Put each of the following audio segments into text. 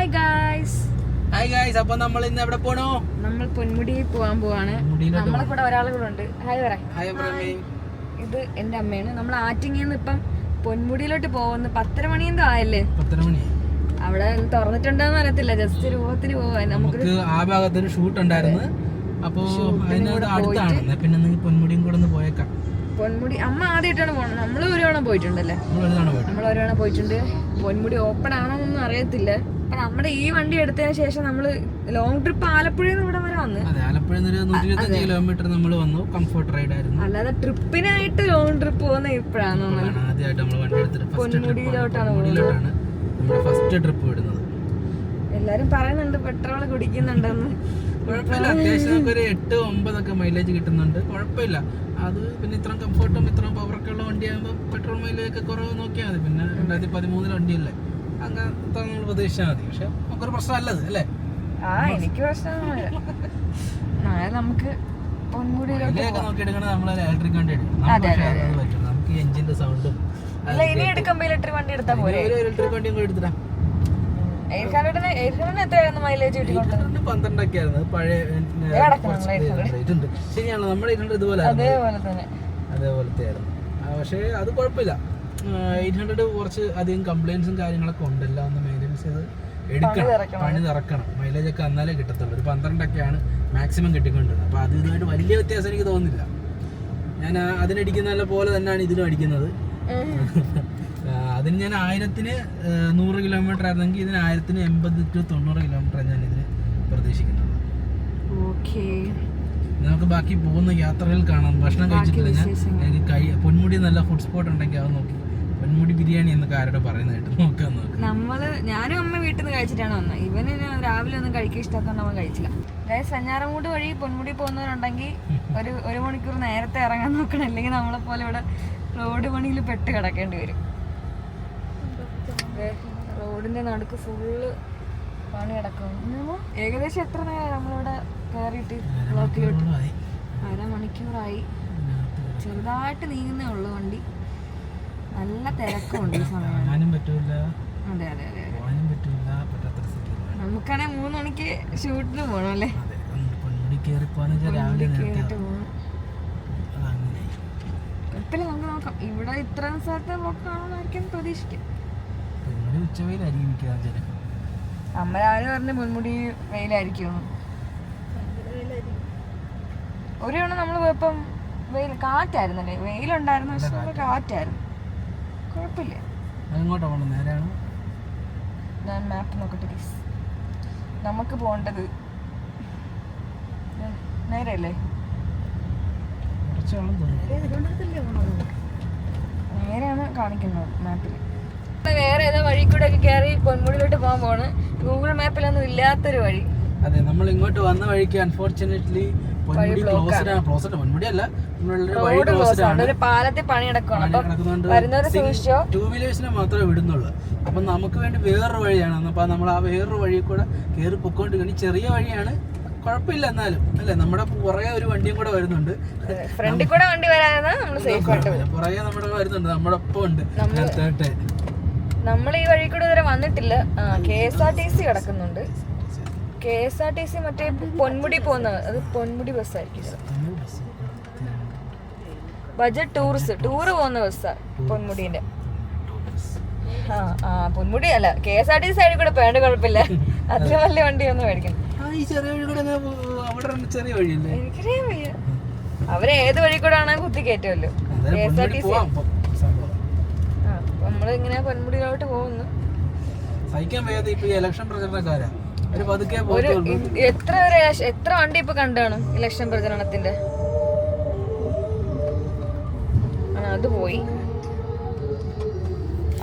Hi guys hi guys അപ്പൊ നമ്മൾ ഇന്ന് എവിടെ പോണോ? നമ്മൾ പൊന്മുടി പോകാൻ പോവാണ്. പൊന്മുടിയിലോട്ട് നമ്മളെ കൂടെ ഒരാൾ കൂടെ ഉണ്ട് ഹായ് പറ ഇത് എന്റെ അമ്മയാണ്. നമ്മൾ ആറ്റിങ്ങിൽ നിന്ന് ഇപ്പം പൊന്മുടിയിലോട്ട് പോകുന്നു. പത്തര മണി എന്തോ ആയല്ലേ? പത്തര മണി. അവിടെ തുറന്നിട്ടുണ്ടോന്ന് അറിയത്തില്ല. ജസ്റ്റ് രൂപത്തിന് പോവാൻ നമുക്ക് നമുക്ക് ആ ഭാഗത്തൊരു ഷൂട്ട് ഉണ്ടായിരുന്നു. അപ്പോ അതിനോട് അടുത്താണ്. പിന്നെ പൊന്മുടിയും കൂടെ ഒന്ന് പോയേക്കാം. പൊന്മുടി അമ്മ ആദ്യമായിട്ടാണ് പോകുന്നത് നമ്മൾ ഒരു തവണ പോയിട്ടുണ്ടല്ലേ? നമ്മൾ ഒരു തവണ പോയിട്ടുണ്ട്. പൊന്മുടി ഓപ്പൺ ആണോ എന്നൊന്നും അറിയത്തില്ല. അപ്പൊ നമ്മുടെ ഈ വണ്ടി എടുത്തതിന് ശേഷം നമ്മൾ ലോങ് ട്രിപ്പ് ആലപ്പുഴയിൽ നിന്ന് ഇവിടെ വരെ വന്ന്. ആലപ്പുഴ കിലോമീറ്റർ നമ്മൾ വന്നു. കംഫർട്ട് റൈഡ് ആയിരുന്നു. അല്ലാതെ ട്രിപ്പിനായിട്ട് ലോങ് ട്രിപ്പ് പോകുന്ന ഇപ്പോഴാണ് പൊന്മുടിയിലോട്ടാണ് നമ്മുടെ ഫസ്റ്റ് ട്രിപ്പ് വിടുന്നത്. എല്ലാരും പറയുന്നുണ്ട് പെട്രോൾ കുടിക്കുന്നുണ്ടെന്ന്. കുഴപ്പമില്ല. അത്യാവശ്യം നമുക്ക് ഒരു എട്ട് ഒമ്പതൊക്കെ മൈലേജ് കിട്ടുന്നുണ്ട്. കുഴപ്പമില്ല. അത് പിന്നെ ഇത്രയും കംഫർട്ടും ഇത്രയും പവറൊക്കെ ഉള്ള വണ്ടിയാകുമ്പോൾ പെട്രോൾ മൈലേജ് ഒക്കെ കുറവ് നോക്കിയാൽ മതി. പിന്നെ രണ്ടായിരത്തി പതിമൂന്നിലെ വണ്ടിയല്ലേ? അങ്ങനെ നമ്മൾ പ്രതീക്ഷിച്ചാൽ മതി. പക്ഷെ നമുക്കൊരു പ്രശ്നമല്ലത് അല്ലേ? ആ എനിക്ക് പ്രശ്നമൊന്നുമില്ല. നാളെ നമുക്ക് നമുക്ക് എഞ്ചിന്റെ സൗണ്ടും ഇനി എടുക്കുമ്പോ ഇലക്ട്രിക് വണ്ടി പോലെ ഇലക്ട്രിക് വണ്ടി ശരിയാണ് നമ്മുടെ ഇതുപോലെ ആയിരുന്നു. അതേപോലെ തന്നെ. അതേപോലത്തെ പക്ഷേ അത് കുഴപ്പമില്ല. എയ്റ്റ് ഹൺഡ്രഡ് കുറച്ച് അധികം കംപ്ലൈൻസും കാര്യങ്ങളൊക്കെ ഉണ്ടല്ലോ ഒന്ന് മെയിന്റെനൻസ് ചെയ്ത് എടുക്കണം. പണി നിറക്കണം. മൈലേജ് ഒക്കെ എന്നാലേ കിട്ടത്തുള്ളൂ. ഒരു പന്ത്രണ്ടൊക്കെയാണ് മാക്സിമം കിട്ടിക്കൊണ്ടിരുന്നത്. അപ്പോൾ അത് ഇതുമായിട്ട് വലിയ വ്യത്യാസം എനിക്ക് തോന്നുന്നില്ല. ഞാൻ അതിനടിക്കുന്ന അതിനടിക്കുന്ന പോലെ തന്നെയാണ് ഇതിനും അടിക്കുന്നത്. അതിന് ഞാൻ ആയിരത്തിന് നൂറ് കിലോമീറ്റർ ആയിരുന്നെങ്കിൽ ഇതിന് ആയിരത്തിന് എൺപത് ടു തൊണ്ണൂറ് കിലോമീറ്റർ ഞാൻ ഇതിന് പ്രതീക്ഷിക്കുന്നത് നമുക്ക് ബാക്കി പോകുന്ന യാത്രകൾ കാണാം. ഭക്ഷണം കഴിച്ചിട്ടില്ല ഞാൻ. എനിക്ക് കൈ പൊന്മുടി നല്ല ഫുഡ് സ്പോട്ട് ഉണ്ടെങ്കിൽ അത് നോക്കി. പൊന്മുടി ബിരിയാണി എന്നൊക്കെ ആരോടെ പറയുന്നത് കേട്ട് നോക്കാൻ നോക്കാം. നമ്മൾ ഞാനും അമ്മ വീട്ടിൽ നിന്ന് കഴിച്ചിട്ടാണ് വന്നത്. ഇവന് രാവിലെ ഒന്നും കഴിക്കാൻ ഇഷ്ടമാത്തോണ്ട് നമ്മൾ കഴിച്ചില്ല. അതായത് സഞ്ഞാറമൂട് വഴി പൊന്മുടി പോകുന്നവരുണ്ടെങ്കിൽ ഒരു ഒരു മണിക്കൂർ നേരത്തെ ഇറങ്ങാൻ നോക്കണം. അല്ലെങ്കിൽ നമ്മളെ പോലെ ഇവിടെ റോഡ് പണിയിൽ പെട്ട് കിടക്കേണ്ടി വരും. റോഡിന്റെ നടുക്ക് ഫുള്ള് പണി കിടക്കും. ഏകദേശം എത്ര നേരം നമ്മളിവിടെ കയറിയിട്ട് ബ്ലോക്കിലോട്ട്. അരമണിക്കൂറായി ചെറുതായിട്ട് നീങ്ങുന്നേ ഉള്ളു വണ്ടി. നല്ല തിരക്കുണ്ട് ഈ സമയം. അതെ അതെ അതെ നമുക്കാണെങ്കിൽ മൂന്ന് മണിക്ക് ഷൂട്ടിന് പോകണം അല്ലേ? കുഴപ്പമില്ല നമുക്ക് നോക്കാം. ഇവിടെ ഇത്രയും സ്ഥലത്ത് നോക്കുകയാണെന്നായിരിക്കും പ്രതീക്ഷിക്കും. അമ്മ രാവിലെ പറഞ്ഞ മുൻമുടി വെയിലായിരിക്കും. ഒരു തവണ നമ്മൾ പോയപ്പം വെയിൽ കാറ്റായിരുന്നല്ലേ വെയിലുണ്ടായിരുന്നു പക്ഷെ നല്ല കാറ്റായിരുന്നു. കുഴപ്പമില്ല. പോകണം ഞാൻ മാപ്പ് നോക്കട്ടെ പ്ലീസ് നമുക്ക് പോകേണ്ടത് നേരല്ലേ നേരെയാണ് കാണിക്കുന്നത് മാപ്പിൽ വേറെ ഏതോ വഴി കൂടെ ഒക്കെ കയറി പൊന്മുടിയിലോട്ട് പോകാൻ പോണ് ഗൂഗിൾ മാപ്പിലൊന്നും ഇല്ലാത്തൊരു വഴി. അതെ നമ്മൾ ഇങ്ങോട്ട് വന്ന വഴിക്ക് അൺഫോർച്ചുനേറ്റ്ലി പൊന്മുടി ക്ലോസ്ഡ് ആണ്. ക്ലോസ്ഡ് പൊന്മുടി അല്ല. റോഡ് ക്ലോസ്ഡ് ആണ്. ഒരു പാലത്തിൽ പണി കിടക്കുകയാണ് അപ്പം കിടക്കുന്നതുകൊണ്ട് വരുന്നവര് സൂക്ഷിച്ചോ? ടൂ വീലേഴ്സിനെ മാത്രമേ വിടുന്നുള്ളൂ. അപ്പം നമുക്ക് വേണ്ടി വേറൊരു വഴിയാണ് അപ്പം നമ്മൾ ആ വേറൊരു വഴി കൂടെ കയറി പൊക്കോണ്ടിരിക്കണം. ഈ ചെറിയ വഴിയാണ്. കുഴപ്പമില്ല എന്നാലും. അല്ലെ? നമ്മുടെ പുറകെ ഒരു വണ്ടിയും കൂടെ വരുന്നുണ്ട്. ഫ്രണ്ടിൽ കൂടെ വണ്ടി വരാതെ. പുറകെ നമ്മുടെ വരുന്നുണ്ട്. നമ്മുടെ ഒപ്പം ഉണ്ട്. നമ്മൾ ഈ വഴി കൂടെ ഇതുവരെ വന്നിട്ടില്ല. K S R T C കിടക്കുന്നുണ്ട്. K S R T C. മറ്റേ പൊന്മുടി പോകുന്ന അത് പൊന്മുടി ബസ്സായിരിക്കും ബജറ്റ് ടൂറിസ്റ്റ് ടൂർ പോകുന്ന ബസ്സാ പൊന്മുടിന്റെ ആ ആ പൊന്മുടി അല്ല കെ എസ് ആർ ടി സൈഡിൽ കൂടെ പേണ്ട കുഴപ്പമില്ല. അത്ര വലിയ വണ്ടി ഒന്നും മേടിക്കണം അവരെ എനിക്കറിയാൻ വയ്യ. ഏത് വഴി കൂടെ ആണോ കുത്തി കയറ്റുമല്ലോ K S R T C ആ നമ്മൾ ഇങ്ങനെ പൊന്മുടിയിലോട്ട് പോകുന്നു. സഹിക്കാൻ വയ്യാതെ ഇപ്പൊ ഇലക്ഷൻ പ്രചരണക്കാരാ. ഒരു എത്ര എത്ര വണ്ടി ഇപ്പൊ കണ്ടാണ് ഇലക്ഷൻ പ്രചരണത്തിന്റെ? അത് പോയി.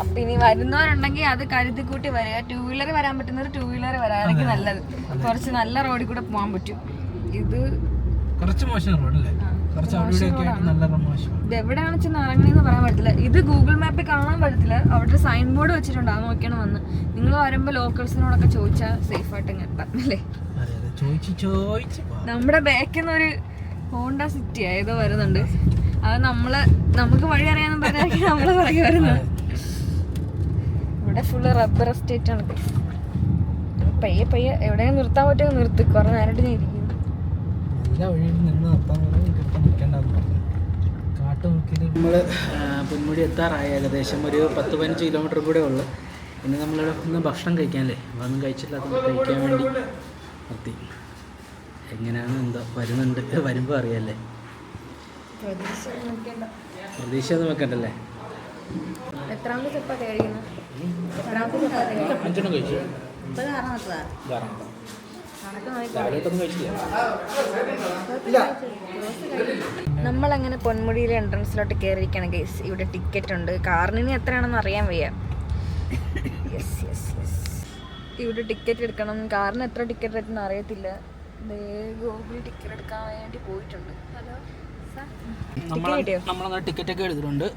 അപ്പൊ ഇനി വരുന്നവരുണ്ടെങ്കിൽ അത് കരുതി കൂട്ടി വരിക ടൂ വീലർ വരാൻ പറ്റുന്നവർ ടൂ വീലർ വരാണെങ്കിൽ നല്ലത്. കുറച്ച് നല്ല റോഡിൽ കൂടെ പോകാൻ പറ്റും. ഇത് കുറച്ച് മോശം റോഡ് അല്ലേ? കുറച്ച് അവിടെ ഇവിടെയൊക്കെ ആയിട്ട് നല്ല മോശം ഇത് എവിടെയാണ് ചെന്ന് ഇറങ്ങണമെന്ന് പറയാൻ പറ്റില്ല ഇത് ഗൂഗിൾ മാപ്പിൽ കാണാൻ പറ്റത്തില്ല. അവിടെ സൈൻ ബോർഡ് വെച്ചിട്ടുണ്ട്. അത് നോക്കിയാണ് വന്ന്. നിങ്ങൾ വരുമ്പോ ലോക്കൽസിനോടൊക്കെ ചോദിച്ചാൽ സേഫ് ആയിട്ട് എത്താം അല്ലേ. നമ്മുടെ ബാക്കിൽ നിന്ന് ഒരു ഹോണ്ട സിറ്റി ഏതോ വരുന്നുണ്ട്. അത് നമ്മൾ നമുക്ക് വഴി അറിയാന്ന് പറഞ്ഞാൽ നമ്മൾ പുറകെ വരുന്നത് ഇവിടെ ഫുള്ള് റബ്ബർ എസ്റ്റേറ്റ് ആണ്. പയ്യെ പയ്യെ എവിടെയെങ്കിലും നിർത്താൻ പറ്റുമോ? നിർത്തി. കുറെ നേരിട്ട് ഞാൻ ഇരിക്കുന്നു. നമ്മൾ പൊന്മുടി എത്താറായി. ഏകദേശം ഒരു പത്ത് പതിനഞ്ച് കിലോമീറ്റർ കൂടെ ഉള്ളു. പിന്നെ നമ്മളിവിടെ ഒന്ന് ഭക്ഷണം കഴിക്കാനല്ലേ? അതൊന്നും കഴിച്ചില്ല. അത് കഴിക്കാൻ വേണ്ടി നിർത്തി. എങ്ങനെയാണ് എന്താ വരുന്നുണ്ട്. വരുമ്പോൾ അറിയാല്ലേ പ്രതീക്ഷ ഒന്നും വെക്കണ്ടല്ലേ? എത്രാമത്തെ ചപ്പാത്തി കഴിക്കുന്നത് എത്രാമത്തെ ചപ്പാത്തി കഴിക്കുന്നത് അഞ്ചെണ്ണം കഴിച്ചു. മുപ്പത് ആറാമത്തതാ കണക്ക് നോക്കി. നമ്മളങ്ങനെ പൊന്മുടിയിലെ എൻട്രൻസിലോട്ട് കയറിയിരിക്കണം ഗൈസ് ഇവിടെ ടിക്കറ്റ് ഉണ്ട്. കാറിന് ഇനി എത്രയാണെന്ന് അറിയാൻ വയ്യ. യെസ് യെസ് യെസ് ഇവിടെ ടിക്കറ്റ് എടുക്കണം. കാറിന് എത്ര ടിക്കറ്റ് എടുക്കണം അറിയത്തില്ല. ദേ ഗോകുൽ ടിക്കറ്റ് എടുക്കാൻ വേണ്ടി പോയിട്ടുണ്ട്. ഹലോ? നമ്മളങ്ങനെ ടിക്കറ്റ് ഒക്കെ എടുത്തിട്ടുണ്ട്.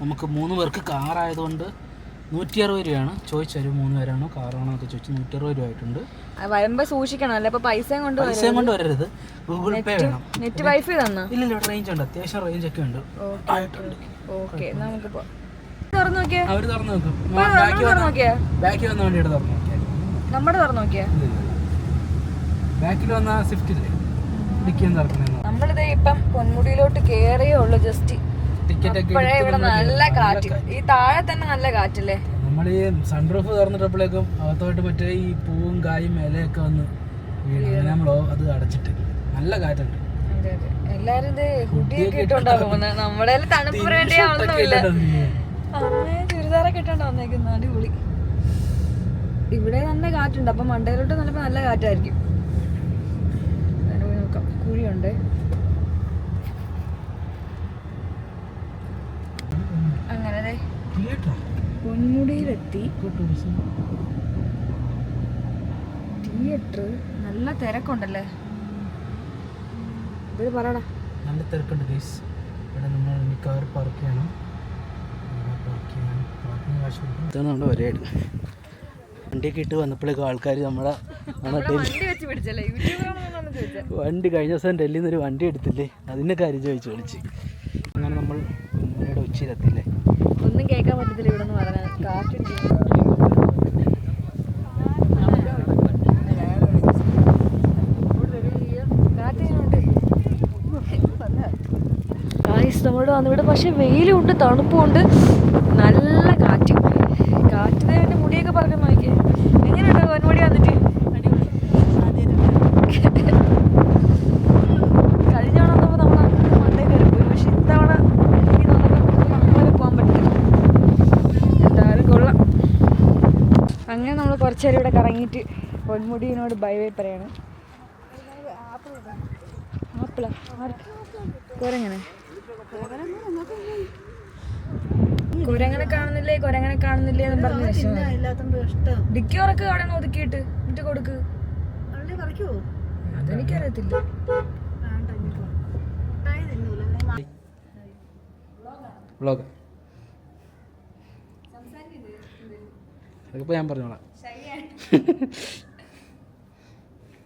നമുക്ക് മൂന്ന് പേർക്ക് കാറായതുകൊണ്ട് നൂറ്റി അറുപത് രൂപയാണ്. ചോദിച്ചൊരു മൂന്ന് പേരാണോ കാറാണോ എന്നൊക്കെ ചോദിച്ചു നൂറ്റി അറുപത് രൂപ ആയിട്ടുണ്ട്. വരുമ്പോ സൂക്ഷിക്കണം. അല്ലേ? അപ്പൊ പൈസയും കൊണ്ട് പൈസയും കൊണ്ട് വരരുത്. ഗൂഗിൾ പേ വേണം. നെറ്റ് വൈഫൈ തന്നോ? ഇല്ല ഇല്ല റേഞ്ച് ഉണ്ട്. അത്യാവശ്യം റേഞ്ച് ഒക്കെ ഉണ്ട്. ഓക്കെ നമുക്ക് തുറന്നു നോക്കിയേ. അവർ തുറന്നു നോക്കും. ബാക്കി വന്ന വണ്ടിയുടെ തുറന്നു നോക്കിയാൽ നമ്മുടെ തുറന്നു നോക്കിയാ. ബാക്കിൽ വന്ന സ്വിഫ്റ്റ് ഇല്ലേ? ഡിക്കിന്ന് തുറക്കണെന്ന് നമ്മളിത് ഇപ്പം പൊന്മുടിയിലോട്ട് കേറിയേ ഉള്ളു ജസ്റ്റ് ഇപ്പോഴേ ഇവിടെ നല്ല കാറ്റ്. ഈ താഴെ തന്നെ നല്ല കാറ്റല്ലേ? നമ്മൾ ഈ സൺറൂഫ് തുറന്നിട്ടപ്പോഴേക്കും അകത്തോട്ട് മറ്റേ ഈ പൂവും കായും ഇലയൊക്കെ വന്ന് നമ്മളോ നമ്മൾ അത് അടച്ചിട്ട്. നല്ല കാറ്റുണ്ട്. എല്ലാരും ഇത് ഹുഡിയൊക്കെ ഇട്ടോണ്ടാ പോകുന്നത് നമ്മുടെ തണുപ്പ് വേണ്ടി ആവുന്നില്ല അമ്മേ ചുരിദാറൊക്കെ ഇട്ടോണ്ടാ വന്നേക്കുന്ന. അടിപൊളി. ഇവിടെ നല്ല കാറ്റുണ്ട്. അപ്പൊ മണ്ടയിലോട്ട് നല്ല നല്ല കാറ്റായിരിക്കും. കുഴിയുണ്ട് അങ്ങനെ ദേ പൊന്മുടിയിലെത്തി. തിയേറ്റർ നല്ല തിരക്കുണ്ടല്ലേ? ഇത് പറയണ. നല്ല തിരക്കുണ്ട് ഗൈസ് ഇവിടെ നമ്മൾ കാർ പാർക്ക് ചെയ്യണം. പാർക്ക് ചെയ്യണം പാർക്കിംഗ് കാശ് ഇതാണ് നമ്മുടെ പരിപാടി. വണ്ടിയൊക്കെ ഇട്ട് വന്നപ്പോഴേക്കും ആൾക്കാർ നമ്മളെ ഡൽഹി വണ്ടി കഴിഞ്ഞ ദിവസം ഡൽഹിയിൽ നിന്ന് ഒരു വണ്ടി എടുത്തില്ലേ? അതിന്റെ കാര്യം ചോദിച്ചു വിളിച്ച്. അങ്ങനെ നമ്മൾ പൊന്മുടിയുടെ ഉച്ചയിലെത്തില്ലേ ഒന്നും കേൾക്കാൻ പറ്റത്തില്ല ഇവിടെ നിന്ന് പറഞ്ഞാൽ കാറ്റ് നമ്മളോട് വന്നിവിടെ പക്ഷെ വെയിലുണ്ട് തണുപ്പുണ്ട് നല്ല കാറ്റ്. കാറ്റ് മുടിയൊക്കെ പറഞ്ഞു നോക്കിയേ എങ്ങനെയുണ്ടോ പൊന്മുടി വന്നിട്ട് കഴിഞ്ഞ തവണ വന്നപ്പോൾ നമ്മൾ അങ്ങ് മണ്ടേ കയറി പോയി പക്ഷെ ഇത്തവണ എനിക്ക് തോന്നുന്നു അങ്ങനെ പോകാൻ പറ്റില്ല എന്തായാലും കൊള്ളാം അങ്ങനെ നമ്മൾ കുറച്ച് നേരം ഇവിടെ കറങ്ങിയിട്ട് പൊന്മുടിയിനോട് ബൈ ബൈ പറയാണ്. ആപ്പിളാ? കുരങ്ങനെ. കുരങ്ങനെ കാണുന്നില്ലേ? കുരങ്ങനെ കാണുന്നില്ലേ എന്ന് പറഞ്ഞ് ഡിക്കോറൊക്കെ അവിടെ ഒതുക്കിയിട്ട് ഇട്ട് കൊടുക്ക്. അതെനിക്കറിയത്തില്ല. വ്ളോഗ് അതൊക്കെ ഇപ്പോൾ ഞാൻ പറഞ്ഞോളാം.